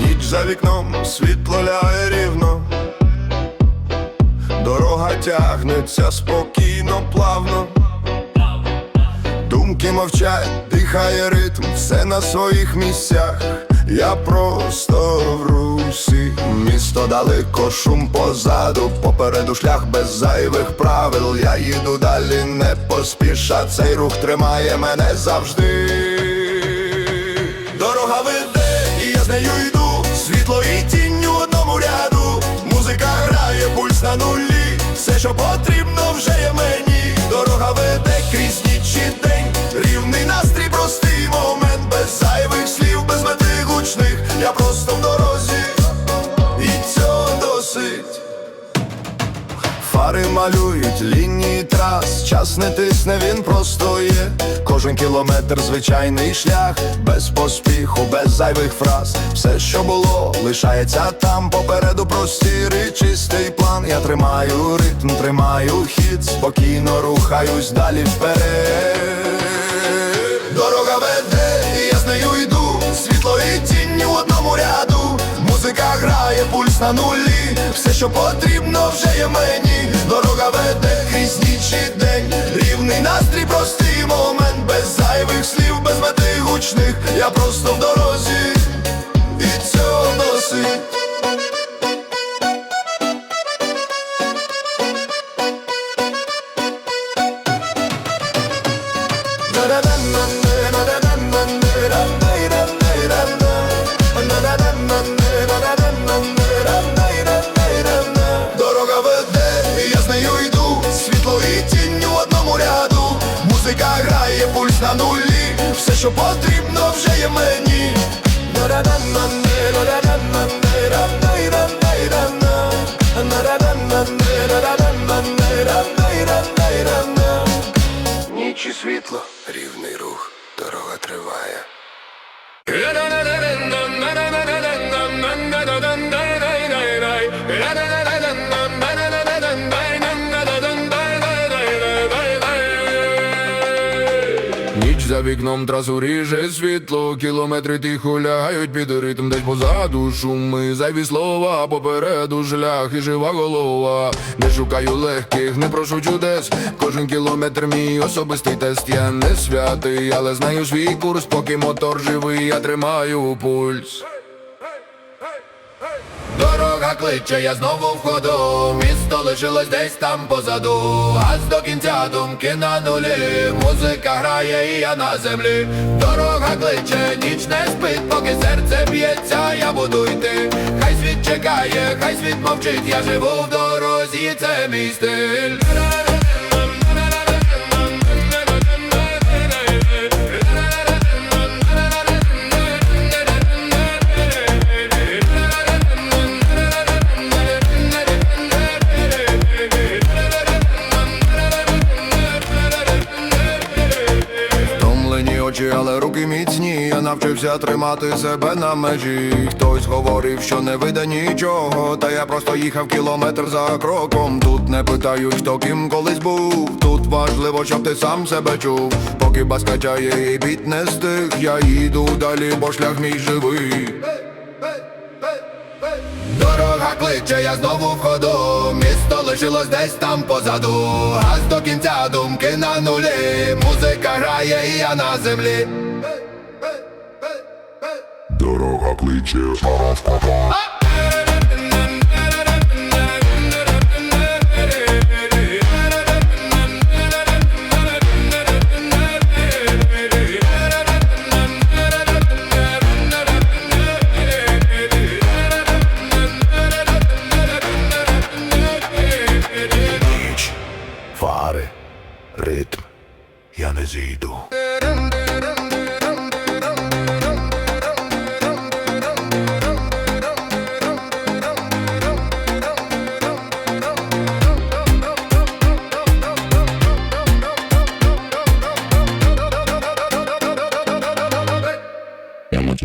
Ніч за вікном світло лягає рівно, дорога тягнеться спокійно, плавно. Думки мовчать, дихає ритм, все на своїх місцях. Я просто в русі, місто далеко, шум позаду, попереду шлях без зайвих правил. Я їду далі, не поспіша, цей рух тримає мене завжди. Дорога веде, і я з нею йду, світло і тінь у одному ряду. Музика грає, пульс на нулі, все, що потрібно, малюють лінії трас, час не тисне, він просто є. Кожен кілометр звичайний шлях, без поспіху, без зайвих фраз. Все, що було, лишається там. Попереду простірий, чистий план. Я тримаю ритм, тримаю хід, спокійно рухаюсь далі вперед. Дорога веде, і я з нею йду. Світло і тінь у одному ряду. Музика грає, пульс на нулі. Все, що потрібно, вже є мені. Дорога веде крізь ніч і день. Рівний настрій, простий момент, без зайвих слів, без мети гучних. Я просто в дорозі, нулі, все, що потрібно, вже є мені. Ніч і світло, рівний рух, дорога триває. Вікном трасу ріже світло, кілометри тихо лягають під ритм десь позаду шуми, зайві слова, попереду шлях і жива голова. Не шукаю легких, не прошу чудес. Кожен кілометр мій особистий тест. Я не святий, але знаю свій курс, поки мотор живий, я тримаю пульс. Кличе, я знову в ходу Місто лишилось десь там позаду. Аж до кінця думки на нулі. Музика грає і я на землі. Дорога кличе, ніч не спить, поки серце б'ється, я буду йти. Хай світ чекає, хай світ мовчить, я живу в дорозі, це мій стиль навчився тримати себе на межі. Хтось говорив, що не вийде нічого. Та я просто їхав кілометр за кроком. Тут не питають, хто ким колись був. Тут важливо, щоб ти сам себе чув. Поки бас качає і біт не стих. Я їду далі, бо шлях мій живий. Дорога кличе, я знову в ходу Місто лишилось десь там позаду Аж до кінця думки на нулі Музика грає і я на землі Дорога кличе, Ніч, фари, ритм. Я не зійду.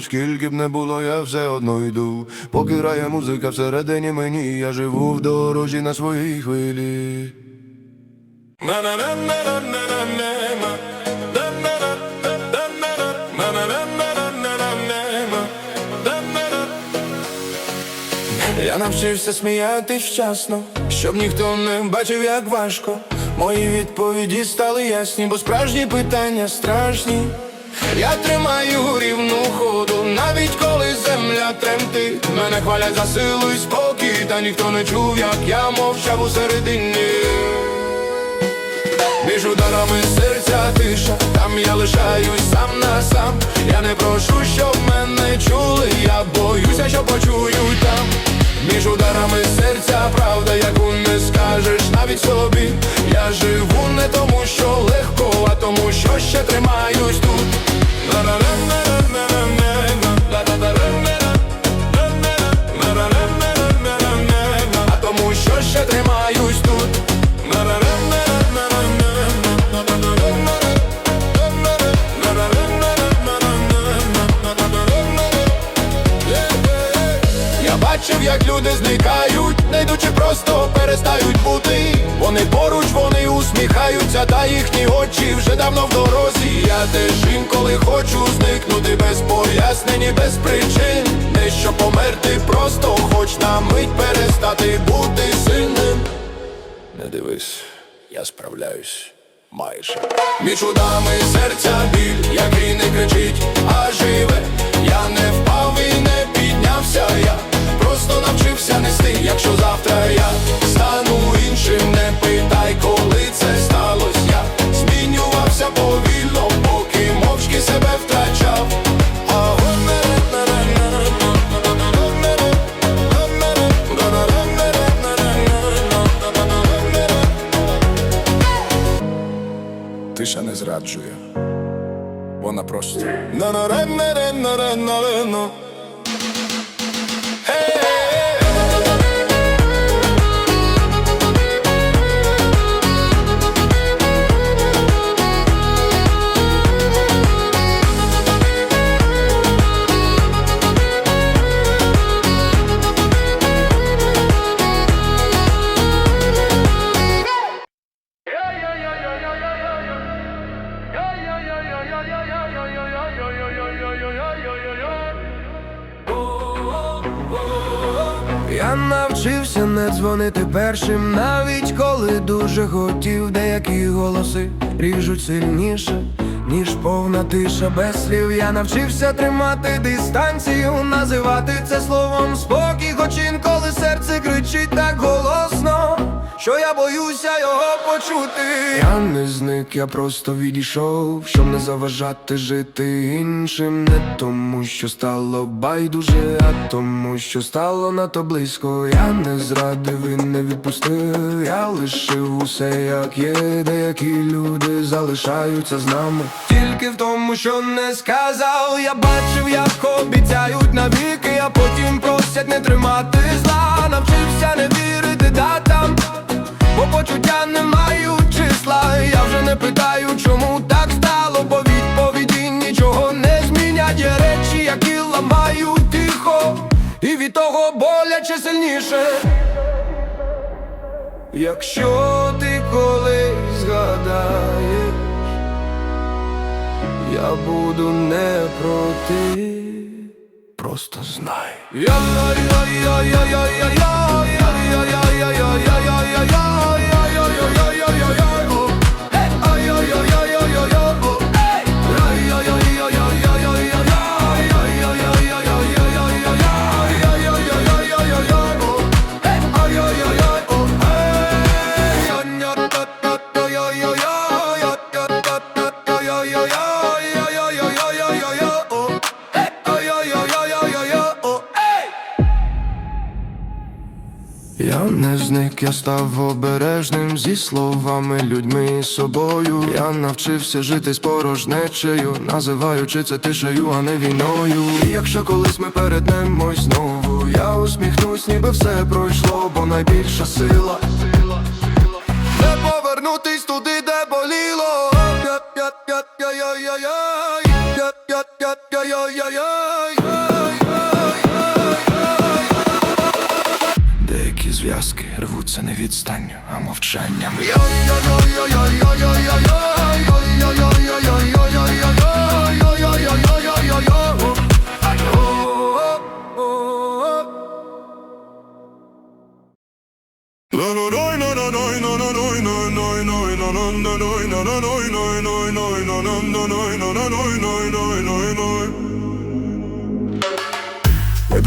скільки б не було, я все одно йду. Поки грає музика всередині мені, я живу в дорожі на своїй хвилі. Я навчився сміятись вчасно, щоб ніхто не бачив, як важко. Мої відповіді стали ясні, бо справжні питання страшні. Я тримаю рівну ходу, навіть коли земля тремтить. Мене хвалять за силу і спокій, та ніхто не чув, як я мовчав у середині. Між ударами серця тиша, там я лишаюсь сам на сам. Я не прошу, щоб мене чули, я боюся, що почують там. Між ударами серця правда, яку не скажеш навіть собі. Я люди зникають, не йдучи просто перестають бути. Вони поруч, вони усміхаються, та їхні очі вже давно в дорозі. Я теж інколи хочу зникнути без пояснень і без причин. Не щоб померти, просто хоч на мить перестати бути сильним. Не дивись, я справляюсь майже. Між удами серця біль, який не кричить, Тиша не зраджує. Вона просто дзвонити першим, навіть коли дуже хотів, деякі голоси ріжуть сильніше, ніж повна тиша без слів. Я навчився тримати дистанцію, називати це словом спокій, хоч інколи серце кричить так голосно, що я боюся його почути. Я не зник, я просто відійшов, щоб не заважати жити іншим, не тому, що стало байдуже, а тому, що стало надто близько. Я не зрадив і не відпустив, я лишив усе, як є, деякі люди залишаються з нами. Тільки в тому, що не сказав, я бачив, як обіцяють навіки, а потім просять не тримати зла. Навчився не вірити датам. Бо почуття не мають числа, я вже не питаю, чому так стало, бо відповіді нічого не змінять Є речі, які ламають тихо, і від того боляче сильніше. Якщо ти колись згадаєш, я буду не проти, просто знай. Я не зник, я став обережним зі словами, людьми і собою. Я навчився жити з порожнечею, називаючи це тишею, а не війною. І якщо колись ми перетнемось знову, я усміхнусь, ніби все пройшло, бо найбільша сила не повернутись туди, де боліло. Я-я-я-я-я-я-я. Я-я-я-я-я. Деякі зв'язки рвуться не відстанню, а мовчанням. Я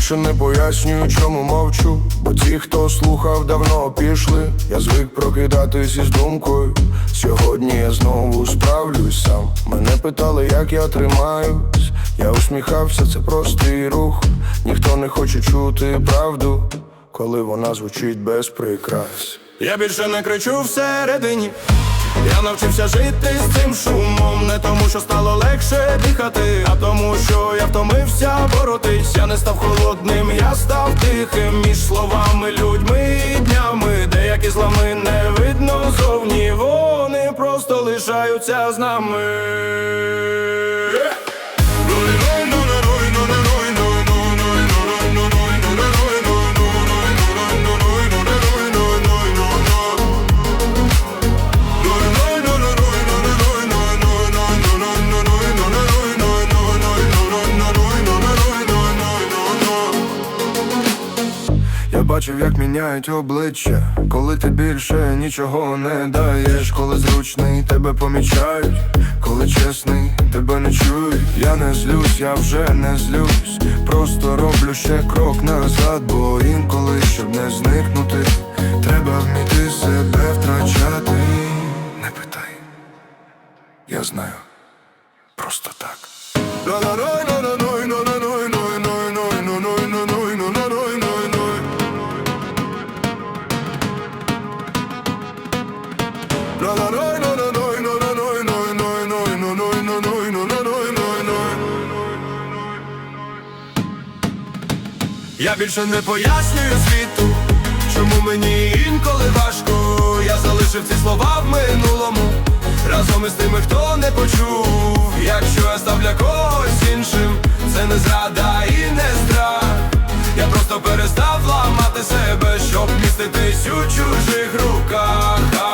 більше не пояснюю, чому мовчу, бо ті, хто слухав, давно пішли. Я звик прокидатись із думкою. Сьогодні я знову справлюсь сам. Мене питали, як я тримаюсь. Я усміхався, це простий рух. Ніхто не хоче чути правду, коли вона звучить без прикрас. Я більше не кричу всередині. Я навчився жити з цим шумом, не тому, що стало легше дихати, а тому, що я втомився боротись. Я не став холодним, я став тихим між словами, людьми і днями. Деякі злами не видно зовні, вони просто лишаються з нами. Бачив, як міняють обличчя, коли ти більше нічого не даєш, коли зручний тебе помічають, коли чесний тебе не чують. Я не злюсь, я вже не злюсь. Просто роблю ще крок назад, бо інколи, щоб не зникнути, треба вміти себе втрачати. Не питай, я знаю, просто так. Я більше не пояснюю світу, чому мені інколи важко. Я залишив ці слова в минулому, разом із тими, хто не почув. Якщо я став для когось іншим, це не зрада і не страх. Я просто перестав ламати себе, щоб міститись у чужих руках.